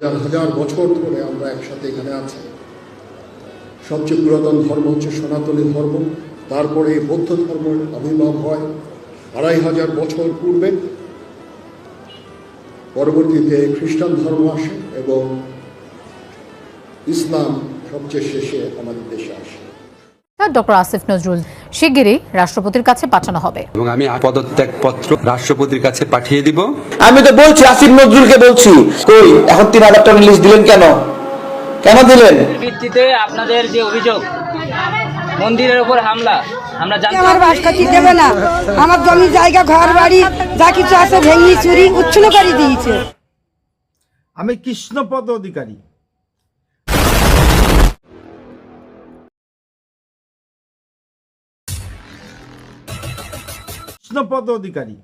হাজার হাজার বছর ধরে আমরা একসাথে এখানে আছি। সবচেয়ে পুরাতন ধর্ম হচ্ছে সনাতনী ধর্ম। তারপরে বৌদ্ধ ধর্মের আবির্ভাব হয় আড়াই হাজার বছর পূর্বে। পরবর্তীতে খ্রিস্টান ধর্ম আসে এবং ইসলাম সবচেয়ে শেষে আমাদের দেশে আসে। ডক্টর আসিফ নজরুল শিগগিরই রাষ্ট্রপতির কাছে পাঠানো হবে। এবং আমি পদত্যাগ পত্র রাষ্ট্রপতির কাছে পাঠিয়ে দিব। আমি তো বলছি আসিফ নজরুলকে বলছি। কই এখন তিন হাজার টাকা লিস্ট দিলেন কেন? কেন দিলেন? ভিত্তিতে আপনাদের যে অভিযোগ মন্দিরের উপর হামলা আমরা জানতে আমার বাসকাতি দেবে না? আমার জমি জায়গা ঘর বাড়ি যা কিছু আছে ভেঙে চুরি উচ্ছন্ন করে দিয়েছে। আমি কৃষ্ণপদ অধিকারী। কৃষ্ণপদ অধিকারী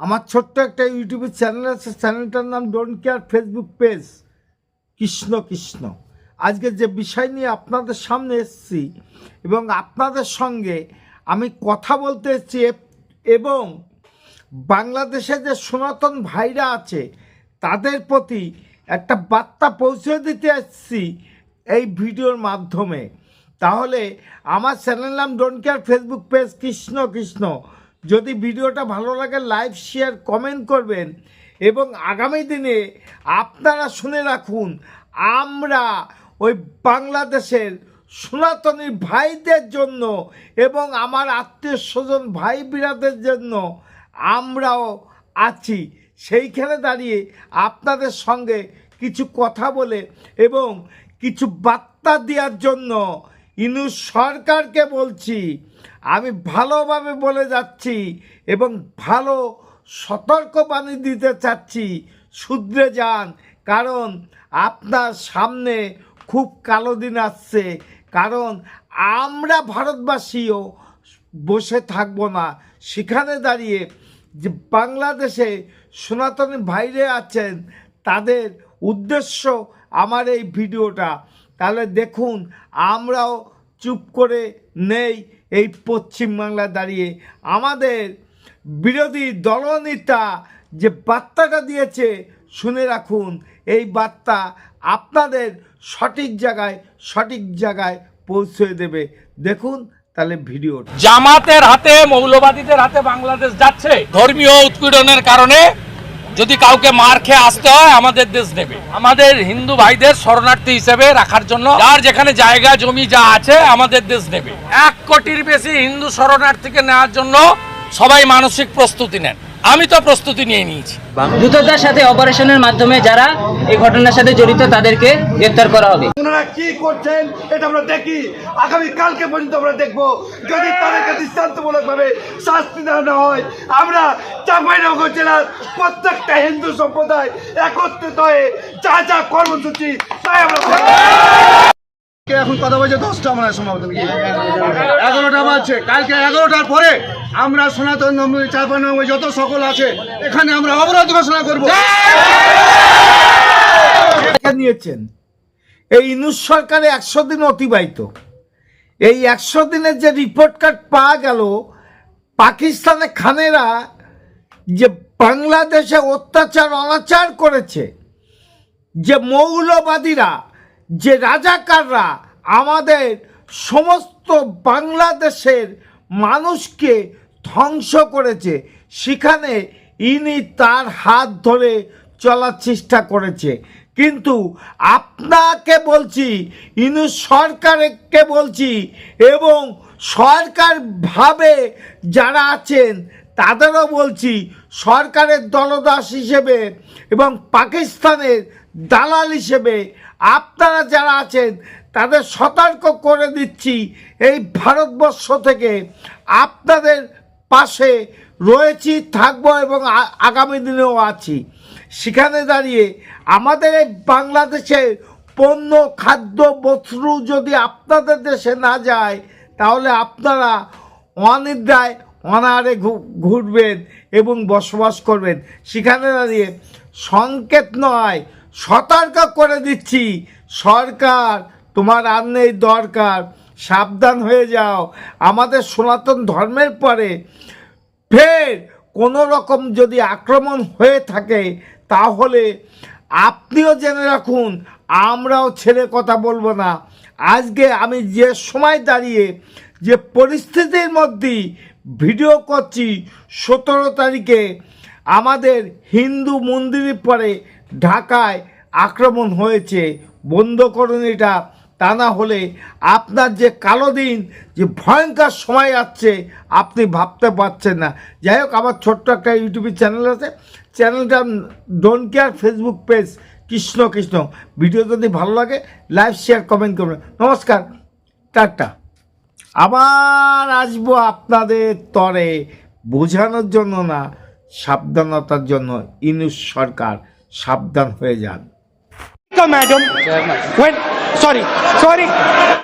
আমার ছোট্ট একটা ইউটিউবের চ্যানেল আছে চ্যানেলটার নাম don't care Facebook page Krishna Krishna. আজকে যে বিষয় নিয়ে আপনাদের সামনে এসেছি এবং আপনাদের সঙ্গে আমি কথা বলতে এসেছি এবং বাংলাদেশে যে সনাতন ভাইরা আছে, তাদের প্রতি একটা বার্তা পৌঁছে দিতে এসেছি এই ভিডিওর মাধ্যমে। তাহলে আমার চ্যানেল নাম don't care Facebook page Krishna Krishna. যদি ভিডিওটা ভালো লাগে লাইভ শেয়ার কমেন্ট করবেন। এবং আগামী দিনে আপনারা শুনে রাখুন, আমরা ওই বাংলাদেশের সনাতনী ভাইদের জন্য এবং আমার আত্মীয় স্বজন, ভাই বিরাদের জন্য আমরাও আছি। সেইখানে দাঁড়িয়ে আপনাদের সঙ্গে কিছু কথা বলে এবং কিছু বার্তা দেওয়ার জন্য ইনু সরকারকে বলছি, আমি ভালোভাবে বলে যাচ্ছি এবং ভালো সতর্কবাণী দিতে চাচ্ছি, শুধরে যান। কারণ আপনার সামনে খুব কালো দিন আসছে। কারণ আমরা ভারতবাসীও বসে থাকব না। সেখানে দাঁড়িয়ে যে বাংলাদেশে সনাতনী ভাইরে আছেন, তাদের উদ্দেশ্য আমার এই ভিডিওটা। তাহলে দেখুন, আমরাও চুপ করে নেই এই পশ্চিমবাংলায় দাঁড়িয়ে। আমাদের বিরোধী দলনেতা যে বার্তাটা দিয়েছে, শুনে রাখুন, এই বার্তা আপনাদের সঠিক জায়গায় সঠিক জায়গায় পৌঁছে দেবে। দেখুন তাহলে ভিডিওটা। জামাতের হাতে, মৌলবাদীদের হাতে বাংলাদেশ যাচ্ছে। ধর্মীয় উৎপীড়নের কারণে যদি কাউকে মার খেয়ে আসতে হয়, আমাদের দেশ নেবে। আমাদের হিন্দু ভাইদের শরণার্থী হিসেবে রাখার জন্য যার যেখানে জায়গা, জমি যা আছে, আমাদের দেশ নেবে। এক কোটির বেশি হিন্দু শরণার্থীকে নেওয়ার জন্য সবাই মানসিক প্রস্তুতি নেন। আমি তো প্রস্তুতি নিয়ে নিয়েছি। দ্রুততার সাথে অপারেশনের মাধ্যমে যারা এই ঘটনার সাথে জড়িত, তাদেরকে গ্রেপ্তার করা হবে। কি করছেন, এটা আমরা দেখি। আগামী কালকে পর্যন্ত আমরা দেখব। যদি তাদেরকে দৃষ্টান্তমূলক ভাবে শাস্তি দেওয়া হয়, আমরা চাঁপাইনগর জেলার প্রত্যেকটা হিন্দু সম্প্রদায় একত্রিত হয়ে যা যা কর্মসূচি, তাই আমরা। এখন কথা বলছে? দশটা এগারোটা কালকে এগারোটার পরে আমরা যত সকল আছে, এখানে আমরা অবরোধ ঘোষণা একশো দিন অতিবাহিত। এই একশো দিনের যে রিপোর্ট কার্ড পাওয়া গেল পাকিস্তানের খানেরা যে বাংলাদেশে অত্যাচার, অনাচার করেছে, যে মৌলবাদীরা যে রাজাকাররা আমাদের সমস্ত বাংলাদেশের মানুষকে ধ্বংস করেছে, সেখানে ইনি তার হাত ধরে চলার চেষ্টা করেছে। কিন্তু আপনাকে বলছি, ইনু সরকারকে বলছি এবং সরকার ভাবে যারা আছেন, তাদেরও বলছি, সরকারের দলদাস হিসেবে এবং পাকিস্তানের দালাল হিসেবে আপনারা যারা আছেন, তাদের সতর্ক করে দিচ্ছি এই ভারতবর্ষ থেকে। আপনাদের পাশে রয়েছি, থাকব এবং আগামী দিনেও আছি। সেখানে দাঁড়িয়ে আমাদের এই বাংলাদেশের পণ্য, খাদ্য, বস্ত্র যদি আপনাদের দেশে না যায়, তাহলে আপনারা অনিদ্রায় অনাহারে ঘুরবেন এবং বসবাস করবেন। সেখানে দাঁড়িয়ে সংকেত নয় সতর্ক করে দিচ্ছি। সরকার, তোমার আর নেই দরকার। সাবধান হয়ে যাও। আমাদের সনাতন ধর্মের পরে ফের কোনো রকম যদি আক্রমণ হয়ে থাকে, তাহলে আপনিও জেনে রাখুন, আমরাও ছেড়ে কথা বলব না। আজকে আমি যে সময় দাঁড়িয়ে, যে পরিস্থিতির মধ্যেই ভিডিও করছি, সতেরো তারিখে আমাদের হিন্দু মন্দিরের পরে ঢাকায় আক্রমণ হয়েছে, বন্ধ করুন এটা। তা না হলে আপনার যে কালো দিন, যে ভয়ঙ্কর সময় আসছে, আপনি ভাবতে পারছেন না। যাই হোক, আমার ছোট্ট একটা ইউটিউবের চ্যানেল আছে। চ্যানেলটা don't care Facebook page, Krishna Krishna. Video যদি ভালো লাগে লাইভ শেয়ার, কমেন্ট করবেন। নমস্কার, টাটা। আবার আসব আপনাদের তরে। বোঝানোর জন্য না, সাবধানতার জন্য, ইনুস সরকার। সাবধান হয়ে যান। Madam sorry sorry